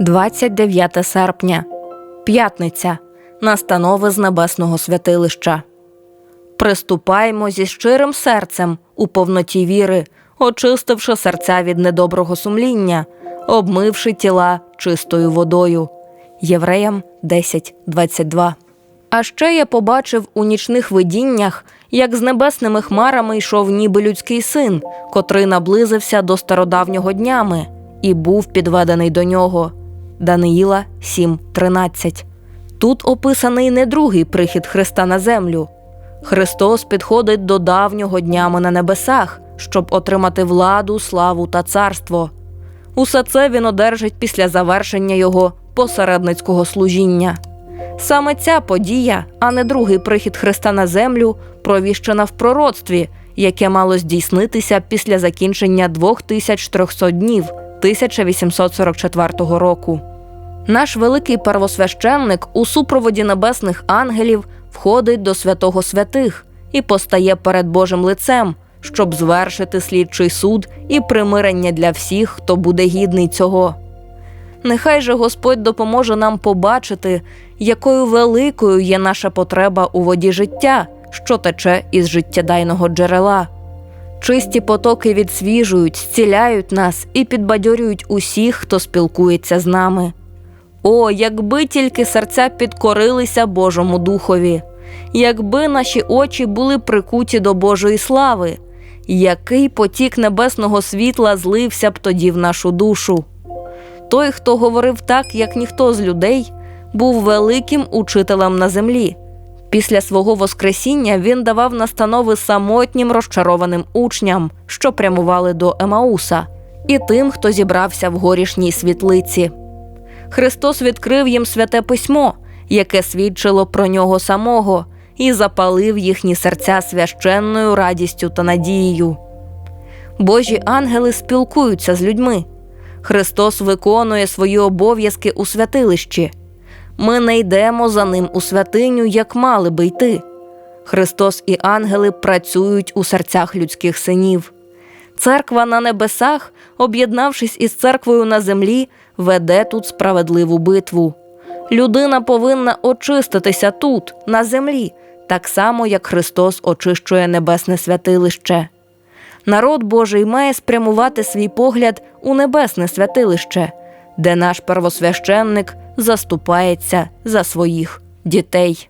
29 серпня, п'ятниця. Настанови з небесного святилища. Приступаймо зі щирим серцем у повноті віри, очистивши серця від недоброго сумління, обмивши тіла чистою водою. Євреям 10.22 А ще я побачив у нічних видіннях, як з небесними хмарами йшов ніби людський син, котрий наблизився до стародавнього днями і був підведений до нього. Даниїла 7.13 Тут описаний не другий прихід Христа на землю. Христос підходить до давнього днями на небесах, щоб отримати владу, славу та царство. Усе це він одержить після завершення його посередницького служіння. Саме ця подія, а не другий прихід Христа на землю, провіщена в пророцтві, яке мало здійснитися після закінчення 2300 днів 1844 року. Наш великий первосвященник у супроводі небесних ангелів входить до святого святих і постає перед Божим лицем, щоб звершити слідчий суд і примирення для всіх, хто буде гідний цього. Нехай же Господь допоможе нам побачити, якою великою є наша потреба у воді життя, що тече із життєдайного джерела. Чисті потоки відсвіжують, зціляють нас і підбадьорюють усіх, хто спілкується з нами. О, якби тільки серця підкорилися Божому Духові, якби наші очі були прикуті до Божої слави, який потік небесного світла злився б тоді в нашу душу. Той, хто говорив так, як ніхто з людей, був великим учителем на землі. Після свого Воскресіння він давав настанови самотнім розчарованим учням, що прямували до Емауса, і тим, хто зібрався в горішній світлиці. Христос відкрив їм святе письмо, яке свідчило про нього самого, і запалив їхні серця священною радістю та надією. Божі ангели спілкуються з людьми. Христос виконує свої обов'язки у святилищі. Ми не йдемо за ним у святиню, як мали би йти. Христос і ангели працюють у серцях людських синів. Церква на небесах, об'єднавшись із церквою на землі, веде тут справедливу битву. Людина повинна очиститися тут, на землі, так само, як Христос очищує небесне святилище. Народ Божий має спрямувати свій погляд у небесне святилище, де наш первосвященник заступається за своїх дітей.